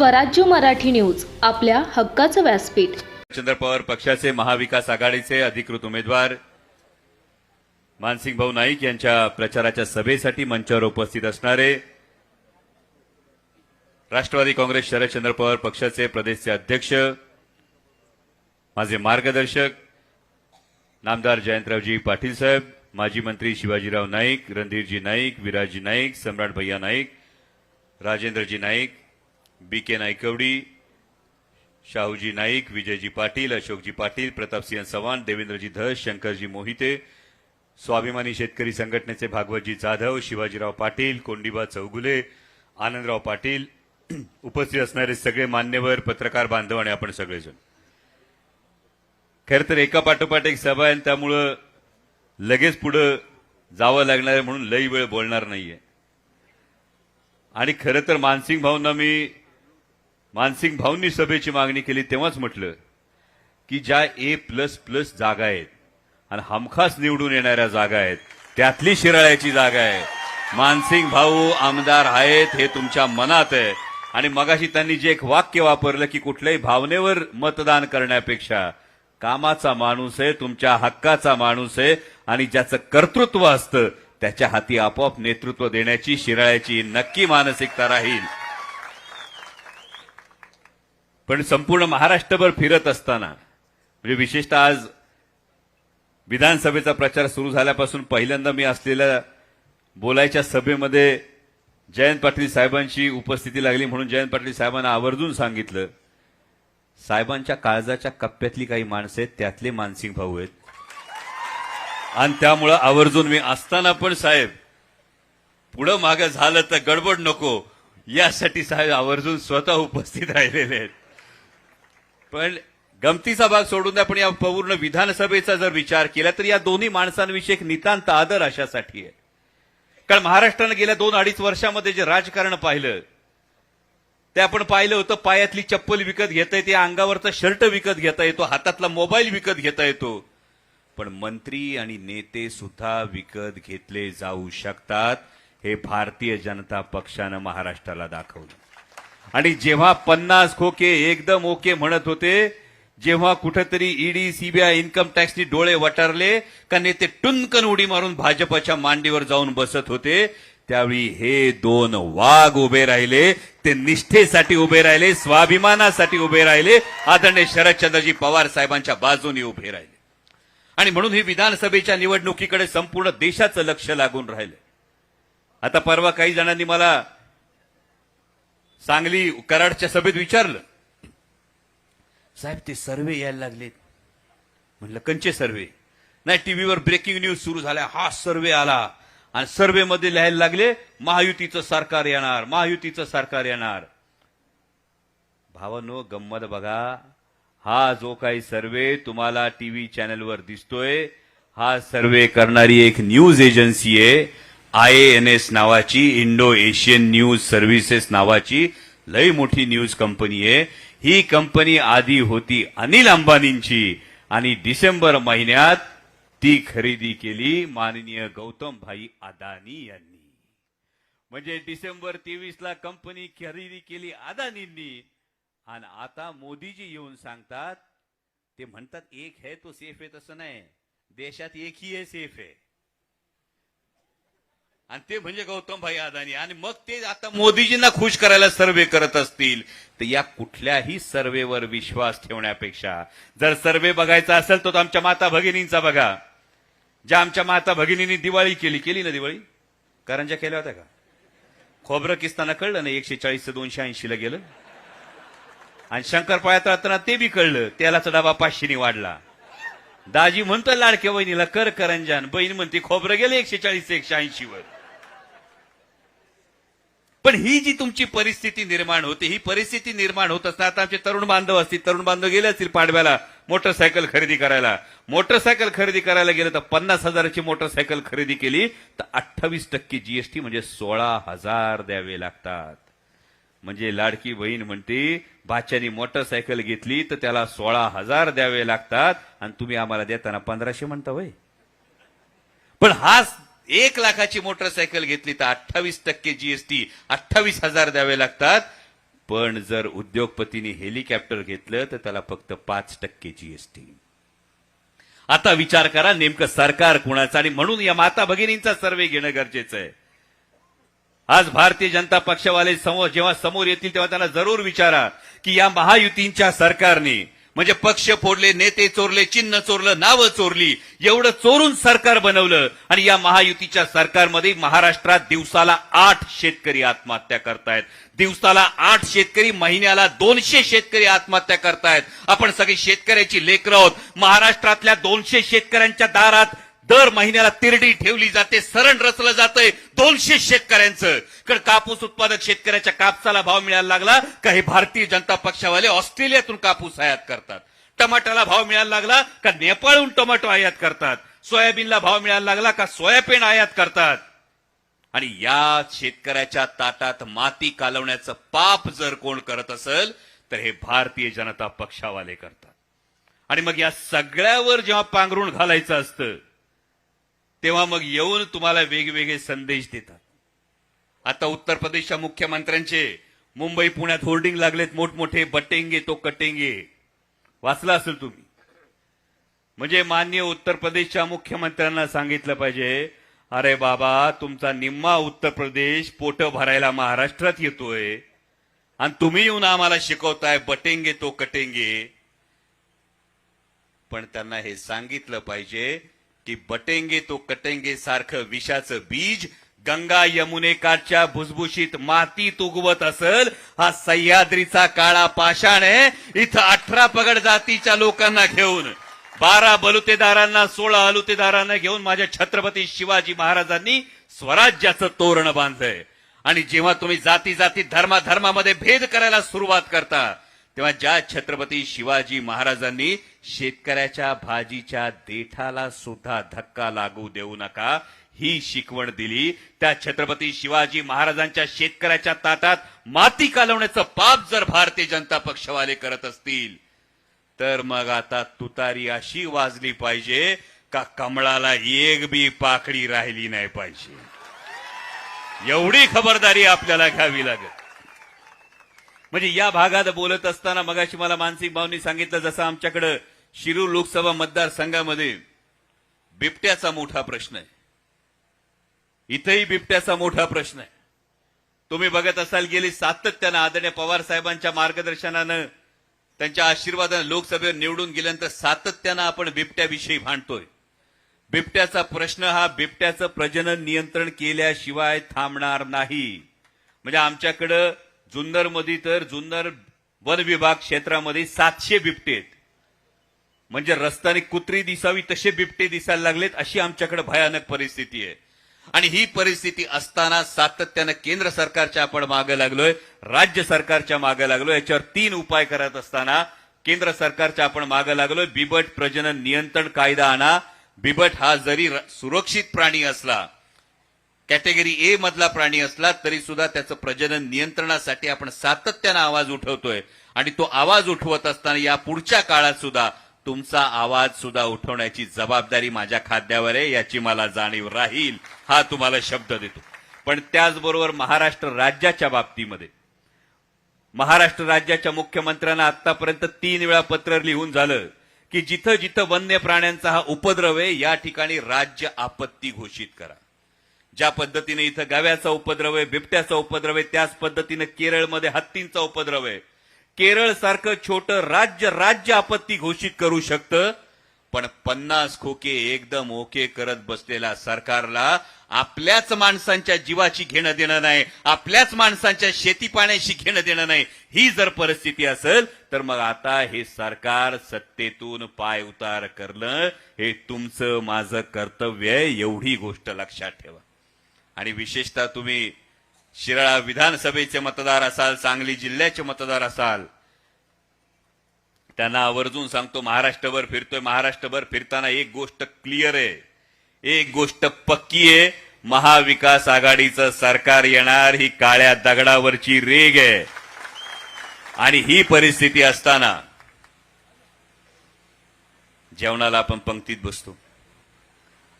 स्वराज्य मराठी न्यूज आपल्या हक्काचं व्यासपीठ. चंद्र पवार पक्षाचे महाविकास आघाडीचे अधिकृत उमेदवार मानसिंग भाऊ नाईक यांच्या प्रचाराच्या सभेसाठी मंचावर उपस्थित असणारे राष्ट्रवादी काँग्रेस शरदचंद्र पवार पक्षाचे प्रदेशचे अध्यक्ष माझे मार्गदर्शक नामदार जयंतरावजी पाटील साहेब माजी मंत्री शिवाजीराव नाईक रणधीरजी नाईक विराजजी नाईक सम्राट भैया नाईक राजेंद्रजी नाईक बी के नायकवडी शाहूजी नाईक विजयजी पाटील अशोकजी पाटील प्रतापसिंह चव्हाण देवेंद्रजी धस शंकरजी मोहिते स्वाभिमानी शेतकरी संघटनेचे भागवतजी जाधव शिवाजीराव पाटील कोंडीबा चौगुले आनंदराव पाटील उपस्थित असणारे सगळे मान्यवर पत्रकार बांधव आणि आपण सगळेजण. खरं तर एका पाठोपाठ एक सभा आहे आणि त्यामुळं लगेच पुढं जावं लागणार आहे म्हणून लई वेळ बोलणार नाहीये. आणि खरं तर मानसिंग भाऊंना मी मानसिंग भाऊंनी सभेची मागणी केली तेव्हाच म्हटलं की ज्या ए प्लस प्लस जागा आहेत आणि हमखास निवडून येणाऱ्या जागा आहेत त्यातली शिराळ्याची जागा आहे. मानसिंग भाऊ आमदार आहेत हे तुमच्या मनात आहे. आणि मगाशी त्यांनी जे एक वाक्य वापरलं की कुठल्याही भावनेवर मतदान करण्यापेक्षा कामाचा माणूस आहे तुमच्या हक्काचा माणूस आहे आणि ज्याचं कर्तृत्व असतं त्याच्या हाती आपोआप नेतृत्व देण्याची शिराळ्याची नक्की मानसिकता राहील. पण संपूर्ण महाराष्ट्रभर फिरत असताना म्हणजे विशेषतः आज विधानसभेचा प्रचार सुरू झाल्यापासून पहिल्यांदा मी असलेल्या बोलायच्या सभेमध्ये जयंत पाटील साहेबांची उपस्थिती लागली म्हणून जयंत पाटील साहेबांना आवर्जून सांगितलं साहेबांच्या काळजाच्या कप्प्यातली काही माणसं आहेत त्यातले मानसिंग भाऊ आहेत. आणि त्यामुळं आवर्जून मी असताना पण साहेब पुढं मागं झालं तर गडबड नको यासाठी साहेब आवर्जून स्वतः उपस्थित राहिलेले आहेत. पण गमतीचा भाग सोडून द्या पण या पूर्ण विधानसभेचा जर विचार केला तर या दोन्ही माणसांविषयी एक नितांत आदर अशासाठी आहे. कारण महाराष्ट्रानं गेल्या दोन अडीच वर्षामध्ये जे राजकारण पाहिलं ते आपण पाहिलं होतं पायातली चप्पल विकत घेता येते अंगावरचा शर्ट विकत घेता येतो हातातला मोबाईल विकत घेता येतो. पण मंत्री आणि नेते सुद्धा विकत घेतले जाऊ शकतात हे भारतीय जनता पक्षानं महाराष्ट्राला दाखवलं. आणि जेव्हा पन्नास खोके एकदम ओके म्हणत होते जेव्हा कुठेतरी ईडी सीबीआय इन्कम टॅक्सनी डोळे वटारले का नेते टुनकन उडी मारून भाजपच्या मांडीवर जाऊन बसत होते त्यावेळी हे दोन वाघ उभे राहिले ते निष्ठेसाठी उभे राहिले स्वाभिमानासाठी उभे राहिले आदरणीय शरदचंद्रजी पवार साहेबांच्या बाजूने उभे राहिले. आणि म्हणून ही विधानसभेच्या निवडणुकीकडे संपूर्ण देशाचं लक्ष लागून राहिलं. आता परवा काही जणांनी मला सांगली कराडच्या सभेत विचारलं. साहेब ते सर्वे यायला लागलेत. म्हणलं कंचे सर्वे? नाही टीव्हीवर ब्रेकिंग न्यूज सुरू झाल्या. हा सर्वे आला. आणि सर्वे मध्ये लिहायला लागले महायुतीचं सरकार येणार महायुतीचं सरकार येणार. भावानो गंमत बघा. हा जो काही सर्वे तुम्हाला टीव्ही चॅनलवर दिसतोय हा सर्वे करणारी एक न्यूज एजन्सी आहे. आय एन एस नावाची इंडो एशियन न्यूज सर्व्हिसेस नावाची लई मोठी न्यूज कंपनी आहे. ही कंपनी आधी होती अनिल अंबानींची आणि डिसेंबर महिन्यात ती खरेदी केली माननीय गौतम भाई अदानी यांनी. म्हणजे डिसेंबर तेवीस ला कंपनी खरेदी केली अदानींनी. आणि आता मोदीजी येऊन सांगतात ते म्हणतात एक है तो सेफ आहे तसं नाही. देशात एकही आहे सेफ आहे आणि ते म्हणजे गौतम भाई अदानी. आणि मग ते आता मोदीजींना खुश करायला सर्वे करत असतील. तर या कुठल्याही सर्वेवर विश्वास ठेवण्यापेक्षा जर सर्वे बघायचा असेल तर आमच्या माता भगिनींचा बघा. ज्या आमच्या माता भगिनींनी दिवाळी केली केली ना दिवाळी? करंजा केल्या होत्या का? खोबरं किस्ताना कळलं ना एकशे चाळीस ते दोनशे ऐंशीला गेलं? आणि शंकरपाळ्यात राहताना ते बी कळलं तेलाचा डबा पाचशेनी वाढला. दाजी म्हणतो लाडक्या बहिणीला कर करंजान बहीण म्हणते खोबरं गेलं एकशे चाळीस ते एकशे ऐंशी वर पण ही जी तुमची परिस्थिती निर्माण होते ही परिस्थिती निर्माण होत असताना आता आमचे तरुण बांधव असतील तरुण बांधव गेले असतील पाडव्याला मोटरसायकल खरेदी करायला. मोटरसायकल खरेदी करायला गेलं तर पन्नास हजाराची मोटरसायकल खरेदी केली तर अठ्ठावीस टक्के जीएसटी म्हणजे सोळा हजार द्यावे लागतात. म्हणजे लाडकी बहीण म्हणते बाच्यानी मोटरसायकल घेतली तर त्याला सोळा हजार द्यावे लागतात आणि तुम्ही आम्हाला देताना पंधराशे म्हणता वय पण हाच एक लाखाची मोटरसायकल घेतली तर अठ्ठावीस टक्के जीएसटी अठ्ठावीस हजार द्यावे लागतात. पण जर उद्योगपतीने हेलिकॉप्टर घेतलं तर त्याला फक्त पाच टक्के जीएसटी आता विचार करा नेमकं सरकार कुणाचं? आणि म्हणून या माता भगिनींचा सर्वे घेणं गरजेचं आहे. आज भारतीय जनता पक्षवाले समोर जेव्हा समोर येतील तेव्हा त्यांना जरूर विचारा की या महायुतींच्या सरकारने म्हणजे पक्ष फोडले नेते चोरले चिन्ह चोरलं नावं चोरली एवढं चोरून सरकार बनवलं आणि या महायुतीच्या सरकारमध्ये महाराष्ट्रात दिवसाला आठ शेतकरी आत्महत्या करतायत. दिवसाला आठ शेतकरी महिन्याला दोनशे शेतकरी आत्महत्या करतायत. आपण सगळी शेतकऱ्याची लेकरं आहोत. महाराष्ट्रातल्या दोनशे शेतकऱ्यांच्या दारात दर महिन्याला तिरडी ठेवली जाते सरण रचलं जातंय. दोनशे शेतकऱ्यांचं. कारण कापूस उत्पादक शेतकऱ्याच्या कापसाला भाव मिळायला लागला. का हे भारतीय जनता पक्षावाले ऑस्ट्रेलियातून कापूस आयात करतात. टमाटाला भाव मिळायला लागला का नेपाळहून टोमॅटो आयात करतात? सोयाबीनला भाव मिळायला लागला का सोयाबीन आयात करतात? आणि या शेतकऱ्याच्या ताटात माती कालवण्याचं पाप जर कोण करत असेल तर हे भारतीय जनता पक्षावाले करतात. आणि मग या सगळ्यावर जेव्हा पांघरून घालायचं असतं तेव्हा मग येऊन तुम्हाला वेगवेगळे संदेश देतात. आता उत्तर प्रदेशच्या मुख्यमंत्र्यांचे मुंबई पुण्यात होर्डिंग लागलेत मोठमोठे बटेंगे तो कटेंगे. वाचला असेल तुम्ही. म्हणजे मान्य उत्तर प्रदेशच्या मुख्यमंत्र्यांना सांगितलं पाहिजे अरे बाबा तुमचा निम्मा उत्तर प्रदेश पोट भरायला महाराष्ट्रात येतोय. आणि तुम्ही येऊन आम्हाला शिकवताय बटेंगे तो कटेंगे. पण त्यांना हे सांगितलं पाहिजे की बटेंगे तो कटेंगे सारखं विषाचं बीज गंगा यमुनेकाठच्या भुसभुशीत मातीत उगवत असल हा सह्याद्रीचा काळा पाषाण आहे इथं अठरा पगड जातीच्या लोकांना घेऊन बारा बलुतेदारांना सोळा अलुतेदारांना घेऊन माझ्या छत्रपती शिवाजी महाराजांनी स्वराज्याचं तोरण बांधलंय. आणि जेव्हा तुम्ही जाती जाती धर्मा धर्मामध्ये भेद करायला सुरुवात करता तेव्हा ज्या छत्रपती शिवाजी महाराजांनी शेतकऱ्याच्या भाजीच्या देठाला सुद्धा धक्का लागू देऊ नका ही शिकवण दिली. त्या छत्रपती शिवाजी महाराजांच्या शेतकऱ्याच्या ताटात माती कालवण्याचं पाप जर भारतीय जनता पक्षवाले करत असतील तर मग आता तुतारी अशी वाजली पाहिजे का कमळाला एक बी पाकडी राहिली नाही पाहिजे. एवढी खबरदारी आपल्याला घ्यावी लागेल. म्हणजे या भागात बोलत असताना मगाशी मला मानसिक भावनी सांगितलं जसं आमच्याकडं शिरूर लोकसभा मतदारसंघामध्ये बिबट्याचा मोठा प्रश्न आहे. इथंही बिबट्याचा मोठा प्रश्न आहे. तुम्ही बघत असाल गेली सातत्यानं आदरणीय पवार साहेबांच्या मार्गदर्शनानं त्यांच्या आशीर्वादानं लोकसभेवर निवडून गेल्यानंतर सातत्यानं आपण बिबट्याविषयी भांडतोय. बिबट्याचा प्रश्न हा बिबट्याचं प्रजनन नियंत्रण केल्याशिवाय थांबणार नाही. म्हणजे आमच्याकडं जुन्नरमध्ये तर जुन्नर वन विभाग क्षेत्रामध्ये सातशे बिबटे आहेत. म्हणजे रस्त्याने कुत्री दिसावी तसे बिबटे दिसायला लागलेत अशी आमच्याकडे भयानक परिस्थिती आहे. आणि ही परिस्थिती असताना सातत्यानं केंद्र सरकारच्या आपण मागे लागलोय राज्य सरकारच्या मागे लागलोय. याच्यावर तीन उपाय करत असताना केंद्र सरकारच्या आपण मागे लागलोय. बिबट प्रजनन नियंत्रण कायदा आणा. बिबट हा जरी सुरक्षित प्राणी असला कॅटेगरी ए मधला प्राणी असला तरी सुद्धा त्याचं प्रजनन नियंत्रणासाठी आपण सातत्यानं आवाज उठवतोय. आणि तो आवाज उठवत असताना या पुढच्या काळात सुद्धा तुमचा आवाज सुद्धा उठवण्याची जबाबदारी माझ्या खाद्यावर आहे याची मला जाणीव राहील हा तुम्हाला शब्द देतो. पण त्याचबरोबर महाराष्ट्र राज्याच्या बाबतीमध्ये महाराष्ट्र राज्याच्या मुख्यमंत्र्यांना आतापर्यंत तीन वेळा पत्र लिहून झालं की जिथं जिथं वन्य प्राण्यांचा हा उपद्रव आहे या ठिकाणी राज्य आपत्ती घोषित करा. ज्या पद्धतीने इथं गव्याचा उपद्रव आहे बिबट्याचा उपद्रव आहे त्याच पद्धतीने केरळमध्ये हत्तींचा उपद्रव आहे. केरळ सारखं छोटं राज्य राज्य आपत्ती घोषित करू शकतं पण पन्नास खोके एकदम ओके करत बसलेल्या सरकारला आपल्याच माणसांच्या जीवाची घेणं देणं नाही आपल्याच माणसांच्या शेती पाण्याशी घेणं देणं नाही. ही जर परिस्थिती असेल तर मग आता हे सरकार सत्तेतून पाय उतार करणं हे तुमचं माझं कर्तव्य आहे एवढी गोष्ट लक्षात ठेवा. आणि विशेषतः तुम्ही शिराळा विधानसभेचे मतदार असाल सांगली जिल्ह्याचे मतदार असाल त्यांना आवर्जून सांगतो महाराष्ट्रभर फिरतोय. महाराष्ट्रभर फिरताना एक गोष्ट क्लिअर आहे. एक गोष्ट पक्की आहे महाविकास आघाडीचं सरकार येणार ही काळ्या दगडावरची रेग आहे. आणि ही परिस्थिती असताना जेवणाला आपण पंक्तीत बसतो.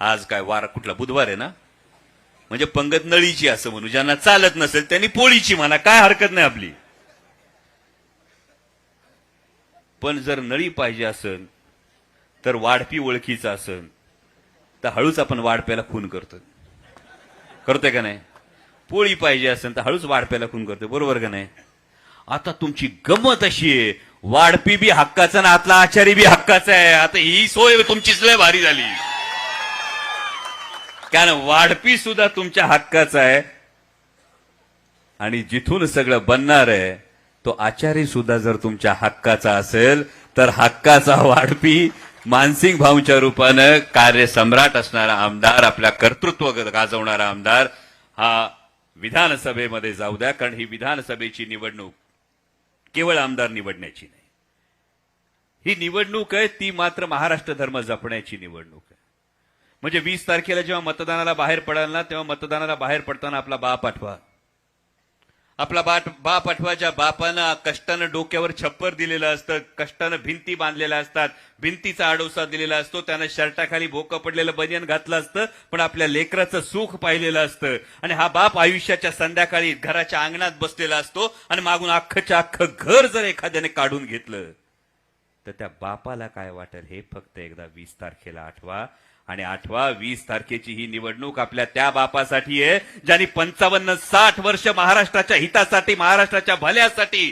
आज काय वार कुठला? बुधवार आहे ना? म्हणजे पंगत नळीची असं म्हणू ज्यांना चालत नसेल त्यांनी पोळीची म्हणा काय हरकत नाही आपली. पण जर नळी पाहिजे असेल तर वाढपी ओळखीचा असेल तर हळूच आपण वाढप्याला खून करतो करतोय का नाही? पोळी पाहिजे असेल तर हळूच वाढप्याला खून करतोय बरोबर का नाही? आता तुमची गंमत अशी आहे वाढपी बी हक्काचा ना आतला आचारी बी हक्काचा आहे. आता ही सोय तुमचीच लय भारी झाली. कारण वाढपी सुद्धा तुमच्या हक्काचा आहे. आणि जिथून सगळं बनणार आहे तो आचारी सुद्धा जर तुमच्या हक्काचा असेल तर हक्काचा वाढपी मानसिंग भाऊंच्या रूपानं कार्यसम्राट असणारा आमदार आपल्या कर्तृत्व गाजवणारा आमदार हा विधानसभेमध्ये जाऊ द्या कारण ही विधानसभेची निवडणूक केवळ आमदार निवडण्याची नाही. ही निवडणूक आहे ती मात्र महाराष्ट्र धर्म जपण्याची निवडणूक आहे. म्हणजे वीस तारखेला जेव्हा मतदानाला बाहेर पडाल ना तेव्हा मतदानाला बाहेर पडताना आपला बाप आठवा. आपला बाट बाप आठवाच्या बापानं कष्टानं डोक्यावर छप्पर दिलेलं असतं कष्टानं भिंती बांधलेल्या असतात भिंतीचा आडोसा दिलेला असतो त्यानं शर्टाखाली भोकं पडलेलं बनियन घातलं असतं पण आपल्या लेकराचं सुख पाहिलेलं असतं. आणि हा बाप आयुष्याच्या संध्याकाळी घराच्या अंगणात बसलेला असतो आणि मागून अख्खच्या अख्खं घर जर एखाद्याने काढून घेतलं तर त्या बापाला काय वाटेल हे फक्त एकदा वीस तारखेला आठवा. आणि आठवा वीस तारखेची ही निवडणूक आपल्या त्या बापासाठी आहे ज्यांनी पंचावन्न साठ वर्ष महाराष्ट्राच्या हितासाठी महाराष्ट्राच्या भल्यासाठी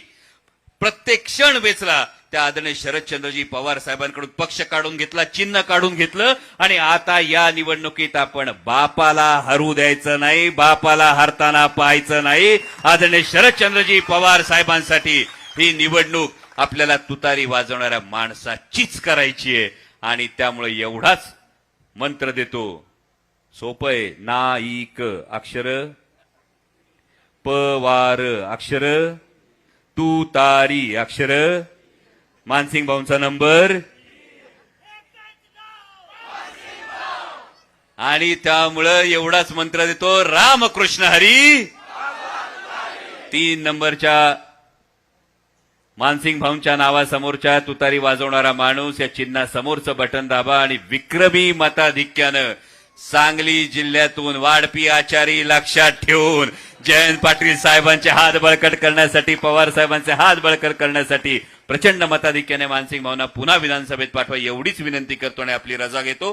प्रत्येक क्षण वेचला. त्या आदरणीय शरदचंद्रजी पवार साहेबांकडून पक्ष काढून घेतला चिन्ह काढून घेतलं आणि आता या निवडणुकीत आपण बापाला हरू द्यायचं नाही बापाला हरताना पाहायचं नाही. आदरणीय शरदचंद्रजी पवार साहेबांसाठी ही निवडणूक आपल्याला तुतारी वाजवणाऱ्या माणसाचीच करायची आहे. आणि त्यामुळे एवढाच मंत्र देतो. सोपय ना ई क अक्षर. प वार अक्षर. तू तारी अक्षर. मानसिंग भाऊंचा नंबर. आणि त्यामुळं एवढाच मंत्र देतो. रामकृष्ण हरी. तीन नंबरच्या मानसिंग भाऊंच्या नावासमोरच्या तुतारी वाजवणारा माणूस या चिन्हा समोरचं बटन दाबा आणि विक्रमी मताधिक्यानं सांगली जिल्ह्यातून वाढपी आचारी लक्षात ठेवून जयंत पाटील साहेबांचे हात बळकट करण्यासाठी पवार साहेबांचे हात बळकट करण्यासाठी प्रचंड मताधिक्याने मानसिंग भाऊंना पुन्हा विधानसभेत पाठवा एवढीच विनंती करतो आणि आपली रजा घेतो.